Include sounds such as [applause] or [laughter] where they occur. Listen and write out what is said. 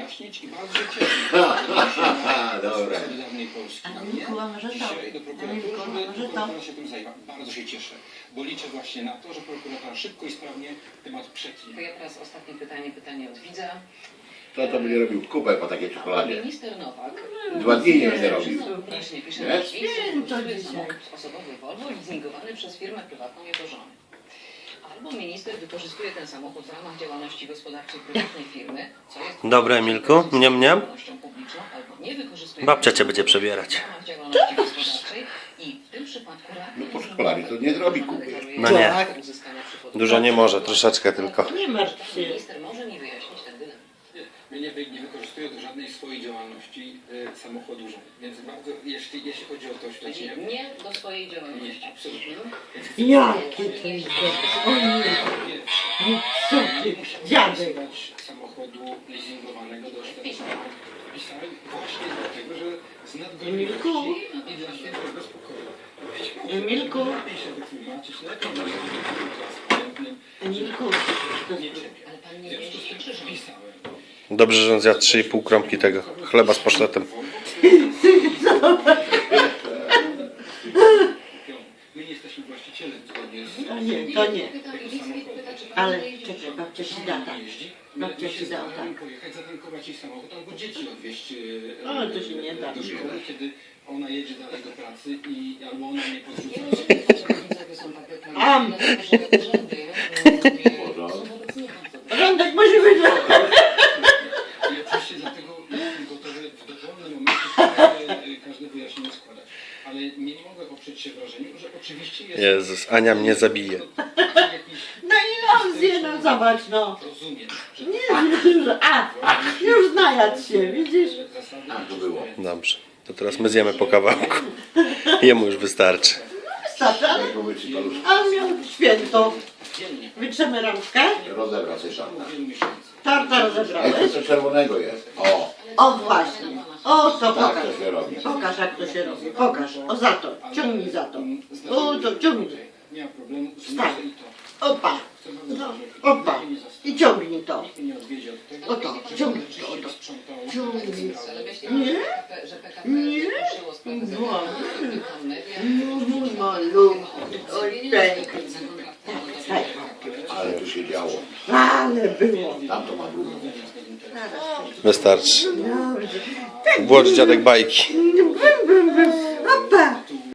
Jaśnić i bardzo się [laughs] cieszę. Dobra. Solidarnej Polski. A nie mnie może to? dzisiaj do A nie prokuratury, żeby może to? prokuratura się tym zajęła. Bardzo się cieszę, bo liczę właśnie na to, że prokuratura szybko i sprawnie temat przetnie. To ja teraz ostatnie pytanie, pytanie od widza. To to będzie robił kupę po takiej czekoladzie. Minister Nowak Dwa dni nie będzie robił. przyznał publicznie, pisze Nie? na Świecie, Święto że dzisiaj. samochód osobowy Volvo leasingowany przez firmę prywatną jego żony. Albo minister wykorzystuje ten samochód w ramach działalności gospodarczej prywatnej firmy, co jest Dobre, Emilku. Mniam, mniam. publiczną, albo nie wykorzystuje Babcia cię będzie przebierać. w ramach działalności gospodarczej i w tym przypadku No po czekoladzie to nie zrobi kupy. No nie. Dużo nie może, troszeczkę tylko. Nie martw się. Minister może mi wyjaśnić. Nie, ja nie, wy- nie wykorzystuję do żadnej swojej działalności e, samochodu. Więc bardzo, jeśli, jeśli chodzi o to Czyli oświadczenie, nie do swojej działalności. nie, absolutnie. Więc chcę Jakie to jest O nie, no co ty, dziadek. samochodu leasingowanego do świadczenia. Wpisałem właśnie dlatego, że z Emilku? nadgorliwości i dla świętego spokoju. Emilku? Lepiej się wytłumaczyć, lepiej transparentnym, Emilku, nie czepiać. Ale pan W nie związku z tym. Dobrze, że on zjadł 3,5 kromki tego chleba z pasztetem. My nie jesteśmy właścicielem zgodnie z to nie, to nie. Pytam, Ilicki pyta, czy pan Ale czekaj, babcia ci da tak. Babcia ci się da staramy tak. pojechać, zatankować jej samochód albo dzieci odwieźć Ale to się nie da. do szkoły, kiedy ona jedzie dalej do pracy i albo ona Nie podrzuca. Am. dlatego, że urzędy e, Porządek. są wobec nich bardzo dobre. Porządek musi być. I oczywiście dlatego jestem gotowy w dowolnym momencie każde, każde wyjaśnienie składać. Ale nie, nie mogę oprzeć się wrażeniu, że oczywiście jest... Jezus, Ania mnie zabije. No i on zje, no zobacz, no. rozumiem, że Nie, [laughs] już, a, już znajać się, widzisz? zasady... A, to było. Dobrze. To teraz my zjemy po kawałku. Jemu już wystarczy. Wystarczy, ale Jak powiedz ci paluszki. a miał święto. Dziennie, Wytrzemy rączkę. Rozebrał sobie po szarta. wielu miesięcy. Tarta Ej, rozebrałeś. to czerwonego jest. O, O właśnie. O, to tak pokaż. to się robi. Pokaż jak to się robi. Pokaż. O za to. Ciągnij za to. O to ciągnij. Nie ma problemu, Wstań. Opa. No, opa. I ciągnij to. O to, ciągnij to, o to. Ciągnij. Nie? Nie? No. No, no, pan malutki. ma Oj, piękny. Tak, Ale tu się działo. Ale było. Tam to ma drugą. Wystarczy. Włącz dziadek bajki.